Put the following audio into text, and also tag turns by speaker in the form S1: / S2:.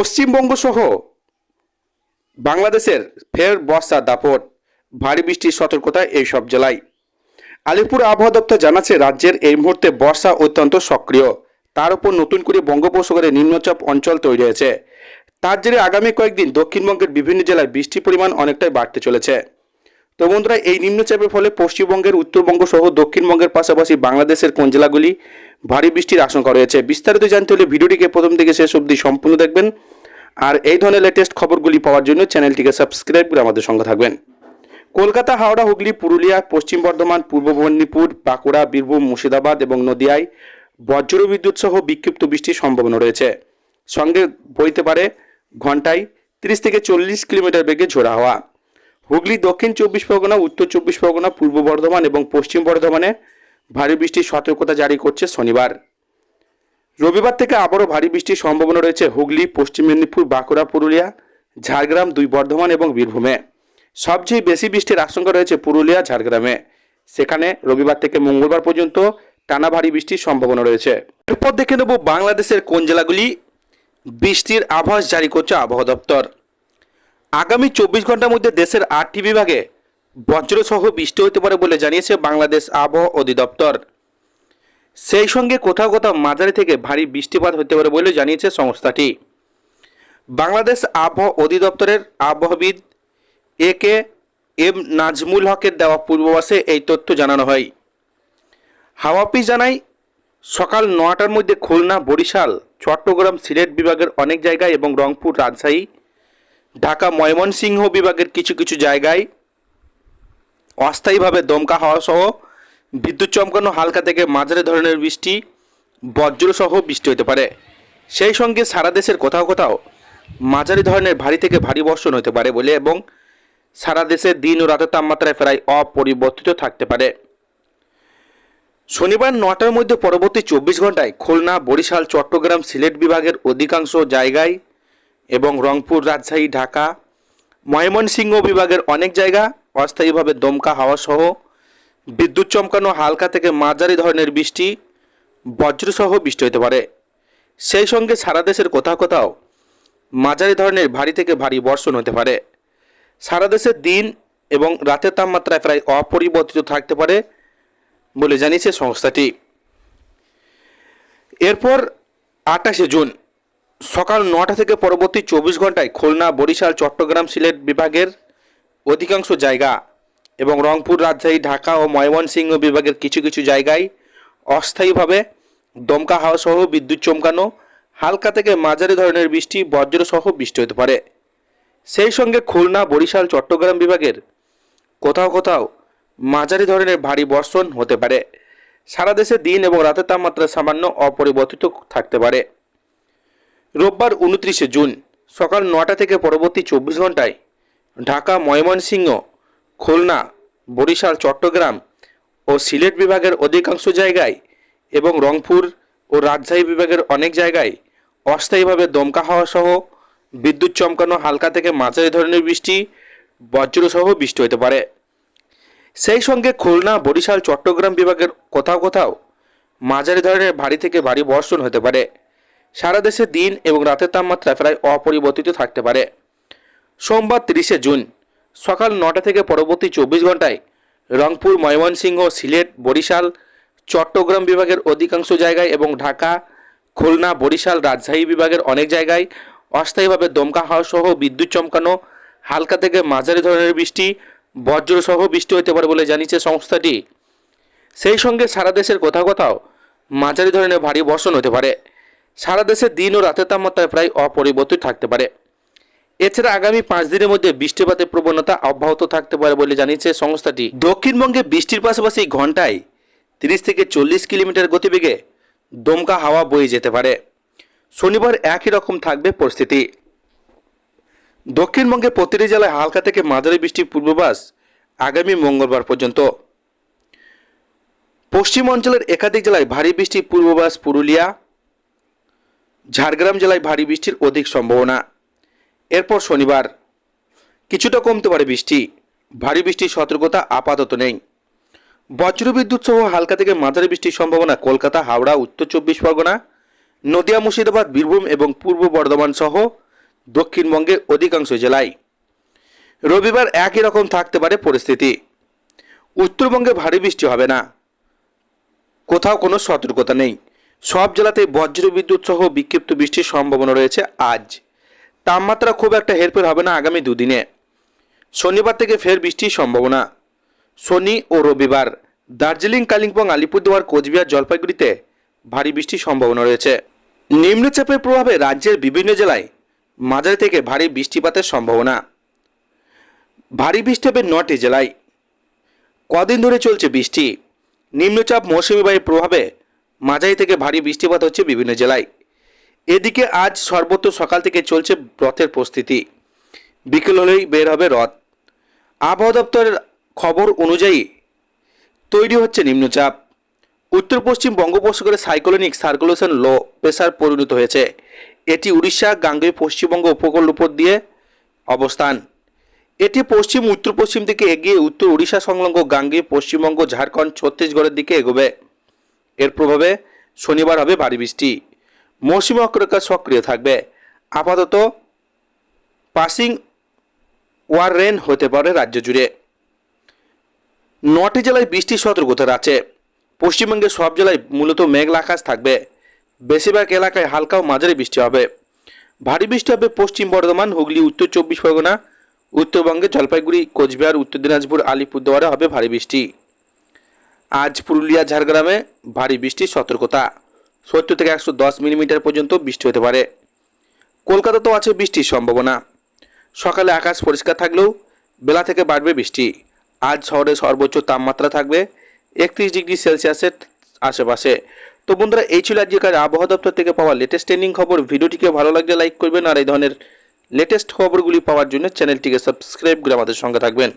S1: পশ্চিমবঙ্গ সহ বাংলাদেশের ফের বর্ষা, দাপট, ভারী বৃষ্টির সতর্কতা এই সব জেলায়। আলিপুর আবহাওয়া দপ্তর জানাচ্ছে, রাজ্যের এই মুহূর্তে বর্ষা অত্যন্ত সক্রিয়। তার উপর নতুন করে বঙ্গোপসাগরে নিম্নচাপ অঞ্চল তৈরি হয়েছে। তার জেরে আগামী কয়েকদিন দক্ষিণবঙ্গের বিভিন্ন জেলায় বৃষ্টির পরিমাণ অনেকটাই বাড়তে চলেছে। তো বন্ধুরা, এই নিম্নচাপের ফলে পশ্চিমবঙ্গের উত্তরবঙ্গ সহ দক্ষিণবঙ্গের পাশাপাশি বাংলাদেশের কোন জেলাগুলি ভারী বৃষ্টির আশঙ্কা রয়েছে বিস্তারিত জানতে হলে ভিডিওটিকে প্রথম থেকে শেষ অবধি সম্পূর্ণ দেখবেন। আর এই ধরনের লেটেস্ট খবরগুলি পাওয়ার জন্য চ্যানেলটিকে সাবস্ক্রাইব করে আমাদের সঙ্গে থাকবেন। কলকাতা, হাওড়া, হুগলি, পুরুলিয়া, পশ্চিম বর্ধমান, পূর্ব মেদিনীপুর, বাঁকুড়া, বীরভূম, মুর্শিদাবাদ এবং নদিয়ায় বজ্র বিদ্যুৎ সহ বিক্ষিপ্ত বৃষ্টির সম্ভাবনা রয়েছে। সঙ্গে বইতে পারে, ঘন্টায় তিরিশ থেকে চল্লিশ কিলোমিটার বেগে ঝোড়া হওয়া। হুগলি, দক্ষিণ চব্বিশ পরগনা, উত্তর চব্বিশ পরগনা, পূর্ব বর্ধমান এবং পশ্চিম বর্ধমানে ভারী বৃষ্টির সতর্কতা জারি করছে শনিবার। রবিবার থেকে আবারও ভারী বৃষ্টির সম্ভাবনা রয়েছে হুগলি, পশ্চিম মেদিনীপুর, বাঁকুড়া, পুরুলিয়া, ঝাড়গ্রাম, দুই বর্ধমান এবং বীরভূমে। সবচেয়ে বেশি বৃষ্টির আশঙ্কা রয়েছে পুরুলিয়া, ঝাড়গ্রামে। সেখানে রবিবার থেকে মঙ্গলবার পর্যন্ত টানা ভারী বৃষ্টির সম্ভাবনা রয়েছে। এরপর দেখে নেব বাংলাদেশের কোন জেলাগুলি বৃষ্টির আভাস জারি করছে আবহাওয়া দপ্তর। আগামী চব্বিশ ঘণ্টার মধ্যে দেশের আটটি বিভাগে বজ্রসহ বৃষ্টি হতে পারে বলে জানিয়েছে বাংলাদেশ আবহাওয়া অধিদপ্তর। সেই সঙ্গে কোথাও কোথাও মাঝারি থেকে ভারী বৃষ্টিপাত হতে পারে বলে জানিয়েছে সংস্থাটি। বাংলাদেশ আবহাওয়া অধিদপ্তরের আবহাওয়াবিদ এ কে এম নাজমুল হকের দেওয়া পূর্বাভাসে এই তথ্য জানানো হয়। হাওয়া অফিস জানায়, সকাল নটার মধ্যে খুলনা, বরিশাল, চট্টগ্রাম, সিলেট বিভাগের অনেক জায়গায় এবং রংপুর, রাজশাহী ঢাকা ময়মনসিংহ বিভাগের কিছু কিছু জায়গায় অস্থায়ীভাবে দমকা হাওয়া সহ বিদ্যুৎ চমকানো হালকা থেকে মাঝারি ধরনের বৃষ্টি বজ্রসহ বৃষ্টি হতে পারে। সেই সঙ্গে সারা দেশের কোথাও কোথাও মাঝারি ধরনের ভারী থেকে ভারী বর্ষণ হতে পারে বলে এবং সারা দেশে দিন ও রাতের তাপমাত্রায় প্রায় অপরিবর্তিত থাকতে পারে। শনিবার নটার মধ্যে পরবর্তী চব্বিশ ঘন্টায় খুলনা, বরিশাল, চট্টগ্রাম, সিলেট বিভাগের অধিকাংশ জায়গায় এবং রংপুর রাজশাহী, ঢাকা, ময়মনসিংহ বিভাগের অনেক জায়গা অস্থায়ীভাবে দমকা হাওয়া সহ বিদ্যুৎ চমকানো হালকা থেকে মাঝারি ধরনের বৃষ্টি, বজ্রসহ বৃষ্টি হতে পারে। সেই সঙ্গে সারা দেশের কোথাও কোথাও মাঝারি ধরনের ভারী থেকে ভারী বর্ষণ হতে পারে। সারা দেশে দিন এবং রাতের তাপমাত্রায় প্রায় অপরিবর্তিত থাকতে পারে বলে জানিয়েছে সংস্থাটি। এরপর আটাশে জুন সকাল নটা থেকে পরবর্তী চব্বিশ ঘন্টায় খুলনা, বরিশাল, চট্টগ্রাম, সিলেট বিভাগের অধিকাংশ জায়গা এবং রংপুর, রাজশাহী, ঢাকা ও ময়মনসিংহ বিভাগের কিছু কিছু জায়গায় অস্থায়ীভাবে দমকা হাওয়া সহ বিদ্যুৎ চমকানো, হালকা থেকে মাঝারি ধরনের বৃষ্টি বজ্রসহ বৃষ্টি হতে পারে। সেই সঙ্গে খুলনা, বরিশাল, চট্টগ্রাম বিভাগের কোথাও কোথাও মাঝারি ধরনের ভারী বর্ষণ হতে পারে। সারা দেশে দিন এবং রাতের তাপমাত্রা সামান্য অপরিবর্তিত থাকতে পারে। রোববার উনত্রিশে জুন সকাল নটা থেকে পরবর্তী চব্বিশ ঘন্টায় ঢাকা, ময়মনসিংহ, খুলনা, বরিশাল, চট্টগ্রাম ও সিলেট বিভাগের অধিকাংশ জায়গায় এবং রংপুর ও রাজশাহী বিভাগের অনেক জায়গায় অস্থায়ীভাবে দমকা হাওয়া সহ বিদ্যুৎ চমকানো হালকা থেকে মাঝারি ধরনের বৃষ্টি বজ্রসহ বৃষ্টি হতে পারে। সেই সঙ্গে খুলনা, বরিশাল, চট্টগ্রাম বিভাগের কোথাও কোথাও মাঝারি ধরনের ভারী থেকে ভারী বর্ষণ হতে পারে। সারা দেশে দিন এবং রাতের তাপমাত্রা প্রায় অপরিবর্তিত থাকতে পারে। সোমবার তিরিশে জুন, সকাল নটা থেকে পরবর্তী চব্বিশ ঘন্টায় রংপুর, ময়মনসিংহ, সিলেট, বরিশাল, চট্টগ্রাম বিভাগের অধিকাংশ জায়গায় এবং ঢাকা, খুলনা, বরিশাল, রাজশাহী বিভাগের অনেক জায়গায় অস্থায়ীভাবে দমকা হাওয়া সহ বিদ্যুৎ চমকানো, হালকা থেকে মাঝারি ধরনের বৃষ্টি, বজ্রসহ বৃষ্টি হতে পারে বলে জানিয়েছে সংস্থাটি। সেই সঙ্গে সারা দেশের কোথাও কোথাও মাঝারি ধরনের ভারী বর্ষণ হতে পারে। সারা দেশে দিন ও রাতের তাপমাত্রায় প্রায় অপরিবর্তিত থাকতে পারে। এছাড়া আগামী পাঁচ দিনের মধ্যে বৃষ্টিপাতের প্রবণতা অব্যাহত থাকতে পারে বলে জানিয়েছে সংস্থাটি। দক্ষিণবঙ্গে বৃষ্টির পাশাপাশি ঘন্টায় তিরিশ থেকে চল্লিশ কিলোমিটার গতিবেগে দমকা হাওয়া বয়ে যেতে পারে। শনিবার একই রকম থাকবে পরিস্থিতি। দক্ষিণবঙ্গে প্রতিটি জেলায় হালকা থেকে মাঝারি বৃষ্টির পূর্বাভাস আগামী মঙ্গলবার পর্যন্ত। পশ্চিম অঞ্চলের একাধিক জেলায় ভারী বৃষ্টির পূর্বাভাস পুরুলিয়া ঝাড়গ্রাম জেলায় ভারী বৃষ্টির অধিক সম্ভাবনা। এরপর শনিবার কিছুটা কমতে পারে বৃষ্টি। ভারী বৃষ্টির সতর্কতা আপাতত নেই। বজ্রবিদ্যুৎ সহ হালকা থেকে মাঝারি বৃষ্টির সম্ভাবনা কলকাতা, হাওড়া, উত্তর চব্বিশ পরগনা, নদিয়া, মুর্শিদাবাদ, বীরভূম এবং পূর্ব বর্ধমান সহ দক্ষিণবঙ্গের অধিকাংশ জেলায়। রবিবার একই রকম থাকতে পারে পরিস্থিতি। উত্তরবঙ্গে ভারী বৃষ্টি হবে না। কোথাও কোনো সতর্কতা নেই। সব জেলাতেই বজ্র বিদ্যুৎ সহ বিক্ষিপ্ত বৃষ্টির সম্ভাবনা রয়েছে আজ। তাপমাত্রা খুব একটা হেরফের হবে না আগামী দুদিনে। শনিবার থেকে ফের বৃষ্টির সম্ভাবনা। শনি ও রবিবার, দার্জিলিং, কালিম্পং, আলিপুরদুয়ার, কোচবিহার, জলপাইগুড়িতে ভারী বৃষ্টির সম্ভাবনা রয়েছে। নিম্নচাপের প্রভাবে রাজ্যের বিভিন্ন জেলায় মাঝারি থেকে ভারী বৃষ্টিপাতের সম্ভাবনা। ভারী বৃষ্টি হবে নটি জেলায়। কদিন ধরে চলছে বৃষ্টি। নিম্নচাপ মৌসুমি বায়ুর প্রভাবে মাঝারি থেকে ভারী বৃষ্টিপাত হচ্ছে বিভিন্ন জেলায়। এদিকে আজ সর্বত্র সকাল থেকে চলছে রথের প্রস্তুতি। বিকেল হলেই বের হবে রথ। আবহাওয়া দপ্তরের খবর অনুযায়ী তৈরি হচ্ছে নিম্নচাপ। উত্তর পশ্চিম বঙ্গোপসাগরে সাইক্লোনিক সার্কুলেশন লো প্রেসার পরিণত হয়েছে। এটি উড়িষ্যা, গাঙ্গেয়, পশ্চিমবঙ্গ উপকূল উপর দিয়ে অবস্থান। এটি পশ্চিম উত্তর পশ্চিম দিকে এগিয়ে উত্তর উড়িষ্যা সংলগ্ন গাঙ্গেয়, পশ্চিমবঙ্গ, ঝাড়খণ্ড, ছত্তিশগড়ের দিকে এগোবে। এর প্রভাবে শনিবার হবে ভারী বৃষ্টি। মৌসুমী অক্ষরেখা সক্রিয় থাকবে। আপাতত পাসিং ওয়ার রেন হতে পারে রাজ্য জুড়ে। নটি জেলায় বৃষ্টির সতর্কতা আছে। পশ্চিমবঙ্গের সব জেলায় মূলত মেঘলা আকাশ থাকবে। বেশিরভাগ এলাকায় হালকা ও মাঝারি বৃষ্টি হবে। ভারী বৃষ্টি হবে পশ্চিম বর্ধমান, হুগলি, উত্তর চব্বিশ পরগনা, উত্তরবঙ্গে জলপাইগুড়ি, কোচবিহার, উত্তর দিনাজপুর, আলিপুরদুয়ারে হবে ভারী বৃষ্টি। আজ পুরুলিয়া, ঝাড়গ্রামে ভারী বৃষ্টির সতর্কতা। সত্তর থেকে একশো দশ মিলিমিটার পর্যন্ত বৃষ্টি হতে পারে। কলকাতাতেও আছে বৃষ্টির সম্ভাবনা। সকালে আকাশ পরিষ্কার থাকলেও বেলা থেকে বাড়বে বৃষ্টি। আজ শহরে সর্বোচ্চ তাপমাত্রা থাকবে একত্রিশ ডিগ্রি সেলসিয়াসের আশেপাশে। তো বন্ধুরা, এই ছিল আজকের আবহাওয়া দপ্তর থেকে পাওয়া লেটেস্ট ট্রেন্ডিং খবর। ভিডিওটিকে ভালো লাগলে লাইক করবেন আর এই ধরনের লেটেস্ট খবরগুলি পাওয়ার জন্য চ্যানেলটিকে সাবস্ক্রাইব করে আমাদের সঙ্গে থাকবেন।